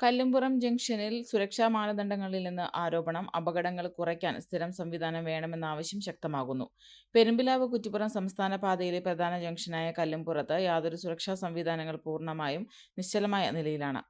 കല്ലുംപുറം ജംഗ്ഷനിൽ സുരക്ഷാ മാനദണ്ഡങ്ങളിൽ നിന്ന് ആരോപണം അപകടങ്ങൾ കുറയ്ക്കാൻ സ്ഥിരം സംവിധാനം വേണമെന്ന ആവശ്യം ശക്തമാകുന്നു. പെരുമ്പിലാവ് കുറ്റിപ്പുറം സംസ്ഥാന പാതയിലെ പ്രധാന ജംഗ്ഷനായ കല്ലുംപുറത്ത് യാതൊരു സുരക്ഷാ സംവിധാനങ്ങൾ പൂർണമായും നിശ്ചലമായ നിലയിലാണ്.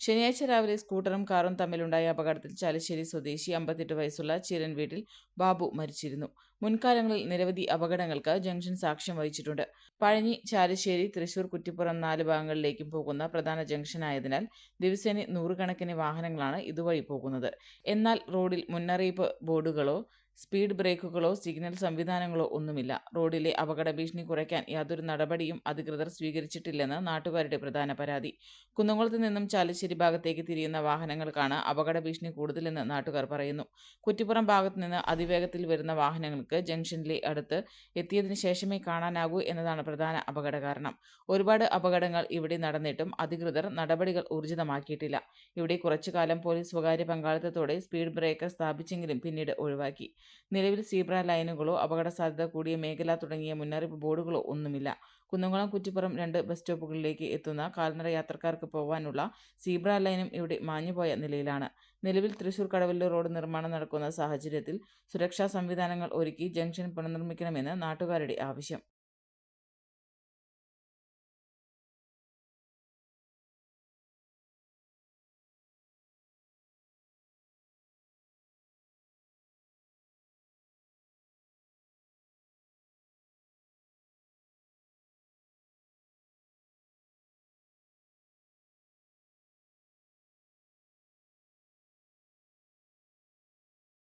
ശനിയാഴ്ച രാവിലെ സ്കൂട്ടറും കാറും തമ്മിലുണ്ടായ അപകടത്തിൽ ചാലശ്ശേരി സ്വദേശി അമ്പത്തെട്ട് വയസ്സുള്ള ചിരൻ വീട്ടിൽ ബാബു മരിച്ചിരുന്നു. മുൻകാലങ്ങളിൽ നിരവധി അപകടങ്ങൾക്ക് ജംഗ്ഷൻ സാക്ഷ്യം വഹിച്ചിട്ടുണ്ട്. പഴഞ്ഞി ചാലശ്ശേരി തൃശൂർ കുറ്റിപ്പുറം നാല് ഭാഗങ്ങളിലേക്കും പോകുന്ന പ്രധാന ജംഗ്ഷനായതിനാൽ ദിവസേന നൂറുകണക്കിന് വാഹനങ്ങളാണ് ഇതുവഴി പോകുന്നത്. എന്നാൽ റോഡിൽ മുന്നറിയിപ്പ് ബോർഡുകളോ സ്പീഡ് ബ്രേക്കുകളോ സിഗ്നൽ സംവിധാനങ്ങളോ ഒന്നുമില്ല. റോഡിലെ അപകട ഭീഷണി കുറയ്ക്കാൻ യാതൊരു നടപടിയും അധികൃതർ സ്വീകരിച്ചിട്ടില്ലെന്ന് നാട്ടുകാരുടെ പ്രധാന പരാതി. കുന്നംകുളത്ത് നിന്നും ചാലശ്ശേരി ഭാഗത്തേക്ക് തിരിയുന്ന വാഹനങ്ങൾക്കാണ് അപകട ഭീഷണി കൂടുതലെന്ന് നാട്ടുകാർ പറയുന്നു. കുറ്റിപ്പുറം ഭാഗത്ത് നിന്ന് അതിവേഗത്തിൽ വരുന്ന വാഹനങ്ങൾക്ക് ജംഗ്ഷനിലെ അടുത്ത് എത്തിയതിനു ശേഷമേ കാണാനാകൂ എന്നതാണ് പ്രധാന അപകട കാരണം. ഒരുപാട് അപകടങ്ങൾ ഇവിടെ നടന്നിട്ടും അധികൃതർ നടപടികൾ ഊർജിതമാക്കിയിട്ടില്ല. ഇവിടെ കുറച്ചു കാലം പോലീസ് സ്വകാര്യ പങ്കാളിത്തത്തോടെ സ്പീഡ് ബ്രേക്കർ സ്ഥാപിച്ചെങ്കിലും പിന്നീട് ഒഴിവാക്കി. നിലവിൽ സീബ്ര ലൈനുകളോ അപകട സാധ്യത കൂടിയ മേഖല തുടങ്ങിയ മുന്നറിയിപ്പ് ബോർഡുകളോ ഒന്നുമില്ല. കുന്നംകുളം കുറ്റിപ്പുറം രണ്ട് ബസ് സ്റ്റോപ്പുകളിലേക്ക് എത്തുന്ന കാൽനട യാത്രക്കാർക്ക് പോകാനുള്ള സീബ്ര ലൈനും ഇവിടെ മാഞ്ഞുപോയ നിലയിലാണ്. നിലവിൽ തൃശൂർ കടവല്ലൂർ റോഡ് നിർമ്മാണം നടക്കുന്ന സാഹചര്യത്തിൽ സുരക്ഷാ സംവിധാനങ്ങൾ ഒരുക്കി ജംഗ്ഷൻ പുനർനിർമ്മിക്കണമെന്ന് നാട്ടുകാരുടെ ആവശ്യം.